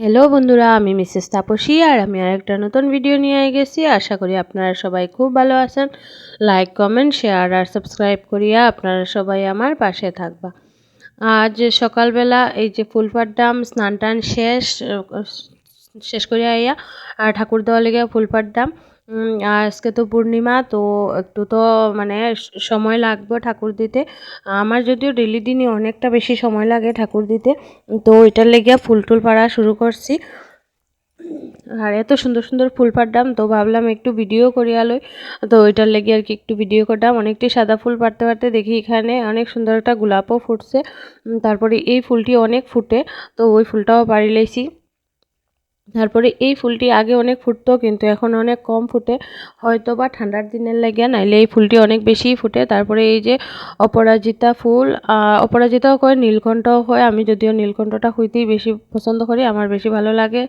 Hello বন্ধুরা, আমি Mrs Tapasi আর আমি আরেকটা নতুন ভিডিও নিয়ে গেছি আশা করি আপনারা সবাই খুব ভালো আছেন। লাইক কমেন্ট শেয়ার আর সাবস্ক্রাইব করিয়া আপনারা সবাই আমার পাশে থাকবা। আজ সকালবেলা এই যে ফুলপাড্ডাম ডাম স্নান টান শেষ শেষ করিয়া আইয়া, আর ঠাকুর দেওয়া লেগে ফুলপাড্ডাম ডাম আজকে তো পূর্ণিমা, তো একটু তো মানে সময় লাগবে ঠাকুর দিতে। আমার যদিও ডেলি দিনই অনেকটা বেশি সময় লাগে ঠাকুর দিতে, তো এটার লেগে ফুল টুল পাড়া শুরু করছি। আর এত সুন্দর সুন্দর ফুল পাড়লাম তো ভাবলাম একটু ভিডিও করিয়া লই তো ওইটার লেগে আর কি একটু ভিডিও করলাম অনেকটি সাদা ফুল পাড়তে পারতে দেখি এখানে অনেক সুন্দর একটা গোলাপও ফুটছে। তারপরে এই ফুলটি অনেক ফুটে, তো ওই ফুলটাও পাড়ি লাইছি তারপরে এই ফুলটি আগে অনেক ফুটতো, কিন্তু এখন অনেক কম ফুটে। হয়তো বা ঠান্ডার দিনের লেগে, নাইলে এই ফুলটি অনেক বেশিই ফুটে। তারপরে এই যে অপরাজিতা ফুল অপরাজিতাও কয়, নীলকণ্ঠও হয়। আমি যদিও নীলকণ্ঠটা হইতেই বেশি পছন্দ করি, আমার বেশি ভালো লাগে।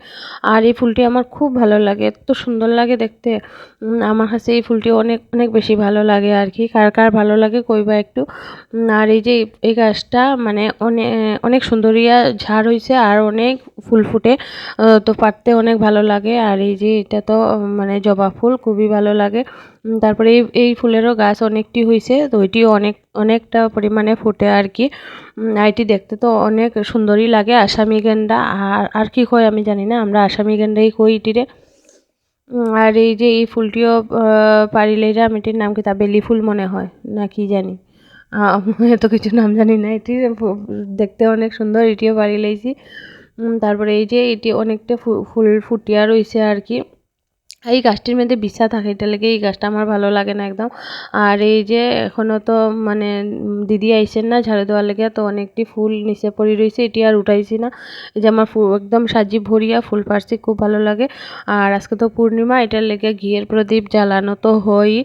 আর এই ফুলটি আমার খুব ভালো লাগে, এত সুন্দর লাগে দেখতে। আমার কাছে এই ফুলটি অনেক অনেক বেশি ভালো লাগে আর কি। কার কার ভালো লাগে কইবা একটু। আর এই যে এই গাছটা মানে অনেক অনেক সুন্দরিয়া ঝাড় হয়েছে আর অনেক ফুল ফুটে তো পাড়তে অনেক ভালো লাগে। আর এই যে এটা তো মানে জবা ফুল খুবই ভালো লাগে। তারপরে এই এই ফুলেরও গাছ অনেকটি হয়েছে তো ওইটিও অনেক, অনেকটা পরিমাণে ফুটে আর কি। এটি দেখতে তো অনেক সুন্দরই লাগে, আসামি গেন্ডা। আর আর কি কয় আমি জানি না, আমরা আসামি গেন্ডাই কই এটিরে। আর এই যে এই ফুলটিও পারিলেইরাম এটির নাম কি তা বেলি ফুল মনে হয়, না কি জানি। এত কিছু নাম জানি না এটি দেখতে অনেক সুন্দর, এটিও পারি লাইছি তারপরে এই যে এটি অনেকটা ফুল ফুটিয়া রয়েছে আর কি এই গাছটির মধ্যে বিছা থাকে, এটা লেগে এই গাছটা আমার ভালো লাগে না একদম। আর এই যে এখনও তো মানে দিদি আইসেন না ঝাড়ু দেওয়ার লেগে, তো অনেকটি ফুল নিচে পড়ে রয়েছে এটি আর উঠাইছি না। এই যে আমার একদম সাজি ভরিয়া ফুল পারছি খুব ভালো লাগে। আর আজকে তো পূর্ণিমা, এটার লেগে ঘিয়ের প্রদীপ জ্বালানো তো হয়ই।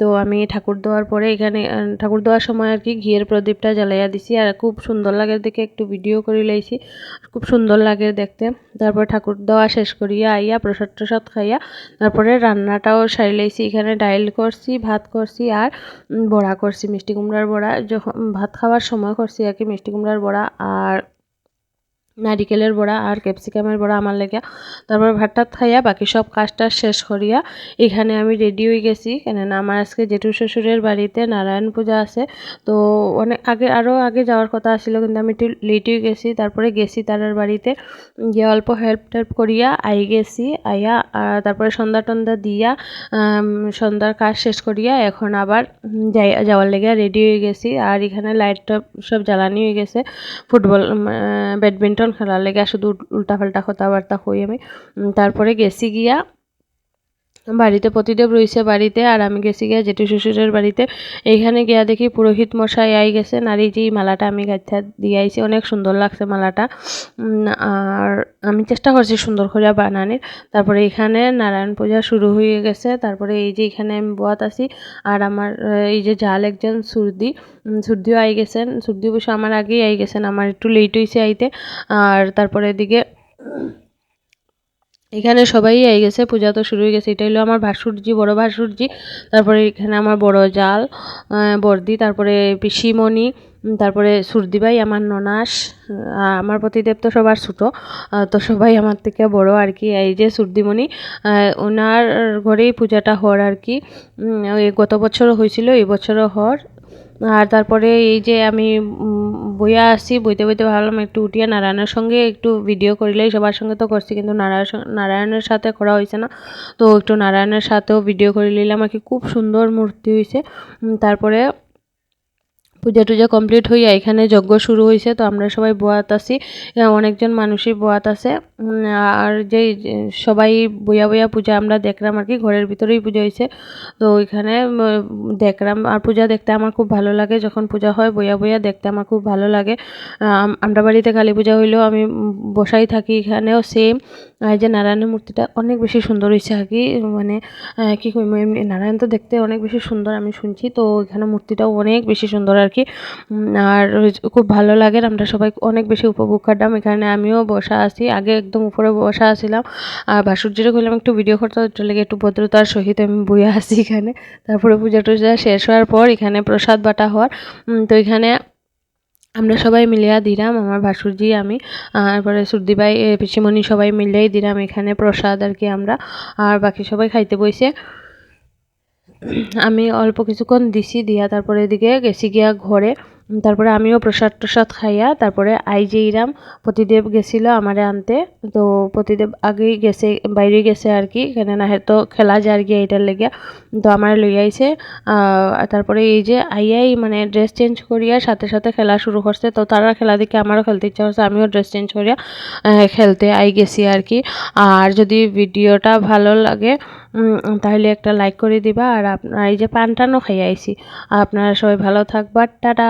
তো আমি ঠাকুর দেওয়ার পরে এখানে ঠাকুর দেওয়ার সময় আর কি ঘিয়ের প্রদীপটা জ্বালাইয়া দিছি। আর খুব সুন্দর লাগে দেখে, একটু ভিডিও করে লাইছি। খুব সুন্দর লাগে দেখতে। তারপর ঠাকুর দেওয়া শেষ করিয়া আইয়া প্রসাদ টসাদ খাইয়া তারপরে রান্নাটাও সারি লাইছি। এখানে ডাইল করছি, ভাত করছি আর বড়া করছি, মিষ্টি কুমড়ার বড়া। যখন ভাত খাওয়ার সময় করছি আর কি মিষ্টি কুমড়ার বড়া। আর নারিকেলের বড়া আর ক্যাপসিকামের বড়া আমার লেগে। তারপর ভাত টাত খাইয়া বাকি সব কাজটা শেষ করিয়া এখানে আমি রেডি হয়ে গেছি। কেননা আমার আজকে জেঠু শ্বশুরের বাড়িতে নারায়ণ পূজা আছে। তো অনেক আগে আরও আগে যাওয়ার কথা ছিল কিন্তু আমি একটু লেট হয়ে গেছি। তারপরে গেছি তারার বাড়িতে। গিয়ে অল্প হেল্প টেল্প করিয়া আই গেছি, আইয়া তারপরে সন্ধ্যা টন্দা দিয়া সন্ধ্যার কাজ শেষ করিয়া এখন আবার যাই, যাওয়ার লেগে রেডি হয়ে গেছি। আর এখানে লাইট সব জ্বালানি হয়ে গেছে। ফুটবল ব্যাডমিন্টন ব্যাডমিন্টন খেলার লেগে শুধু উল্টাপাল্টা কথাবার্তা কই আমি। তারপরে গেছি গিয়া বাড়িতে প্রতিদেব রয়েছে বাড়িতে, আর আমি গেছি গিয়া জেঠু শ্বশুরের বাড়িতে। এইখানে গিয়া দেখি পুরোহিত মশাই আই গেছে এই যে মালাটা আমি গাইথা দিয়ে আইছি, অনেক সুন্দর লাগছে মালাটা। আর আমি চেষ্টা করছি সুন্দর করে বানানির। তারপরে এখানে নারায়ণ পূজা শুরু হয়ে গেছে, তারপরে এই যে এখানে আমি বোয়াত আছি, আর আমার, এই যে জাল একজন সুরদি সুরদিও আই গেছেন, সুরদি অবশ্য আমার আগেই আই গেছেন, আমার একটু লেট হয়েছে আইতে। আর তারপরে এদিকে এখানে সবাই আই গেছে, পূজা তো শুরু হয়ে গেছে। এটা হলো আমার ভাসুরজি, বড় ভাসুরজি। তারপরে এখানে আমার বড় জাল বর্দি, তারপরে পিসিমণি তারপরে সুরদিভাই আমার ননাস আমার প্রতিদেব তো সবার ছোটো তো সবাই আমার থেকে বড় আর কি। এই যে সুরদিমণি ওনার ঘরেই পূজাটা হর আর কি। গত বছরও হয়েছিল, এই বছরও হওয়ার। আর তারপরে এই যে আমি বইয়া আসি বইতে বইতে ভাবলাম একটু উঠিয়া নারায়ণের সঙ্গে একটু ভিডিও করিলেই সবার সঙ্গে তো করছি, কিন্তু নারায়ণ নারায়ণের সাথে করা হয়েছে না। তো একটু নারায়ণের সাথেও ভিডিও করে নিলাম, আর কি খুব সুন্দর মূর্তি হয়েছে তারপরে পূজা টুজা কমপ্লিট হইয়া এখানে যজ্ঞ শুরু হয়েছে তো আমরা সবাই বোয়াত আছি। অনেকজন মানুষই বোয়াত আছে। আর যেই, সবাই বইয়া বইয়া পূজা আমরা দেখলাম আর কি, ঘরের ভিতরেই পুজো হয়েছে তো ওইখানে দেখলাম, আর পূজা দেখতে আমার খুব ভালো লাগে, যখন পূজা হয় বইয়া বইয়া দেখতে আমার খুব ভালো লাগে। আমরা বাড়িতে কালী পূজা হইলেও আমি বসাই থাকি এখানেও সেম এই যে নারায়ণের মূর্তিটা অনেক বেশি সুন্দর হয়েছে আর কি মানে কী করি এমনি নারায়ণ তো দেখতে অনেক বেশি সুন্দর আমি শুনছি, তো এখানে মূর্তিটাও অনেক বেশি সুন্দর আর কি। আর খুব ভালো লাগে, আমরা সবাই অনেক বেশি উপভোগ করলাম এখানে আমিও বসা আছি, আগে একদম উপরে বসা আছিলাম। আর ভাসুর্যেরও করলাম একটু ভিডিও করতে ওটা লেগে একটু ভদ্রতার সহিত আমি বইয়ে আসি এখানে। তারপরে পূজা টুজা শেষ হওয়ার পর এখানে প্রসাদ বাটা হওয়ার। তো এখানে আমরা সবাই মিলিয়া দিলাম আমার ভাসুরজি, আমি তারপরে সুরদি ভাই পিসিমণি সবাই মিলিয়াই দিলাম এখানে প্রসাদ আর কি আমরা, আর বাকি সবাই খাইতে বইছে। আমি অল্প কিছুক্ষণ দিছি, দিয়া তারপরে এদিকে গেছি গিয়া ঘরে। তারপরে আমিও প্রসাদ টসাদ খাইয়া তারপরে আই যে ইরাম, পতিদেব গেছিল আমারে আনতে। তো পতিদেব আগেই গেছে বাইরে গেছে আর কি। এখানে না তো খেলা যায় আর কি এইটার লেগে তো আমার লই আইছে। তারপরে এই যে আইয়াই মানে ড্রেস চেঞ্জ করিয়া সাথে সাথে খেলা শুরু করছে। তো তারা খেলা দেখে আমারও খেলতে ইচ্ছা করছে, আমিও ড্রেস চেঞ্জ করিয়া খেলতে আই গেছি আর কি। আর যদি ভিডিওটা ভালো লাগে তাহলে একটা লাইক করে দিবা। আর আপনার এই যে পান টানও খাইয়া আইছি। আপনারা সবাই ভালো থাকবা। টাটা।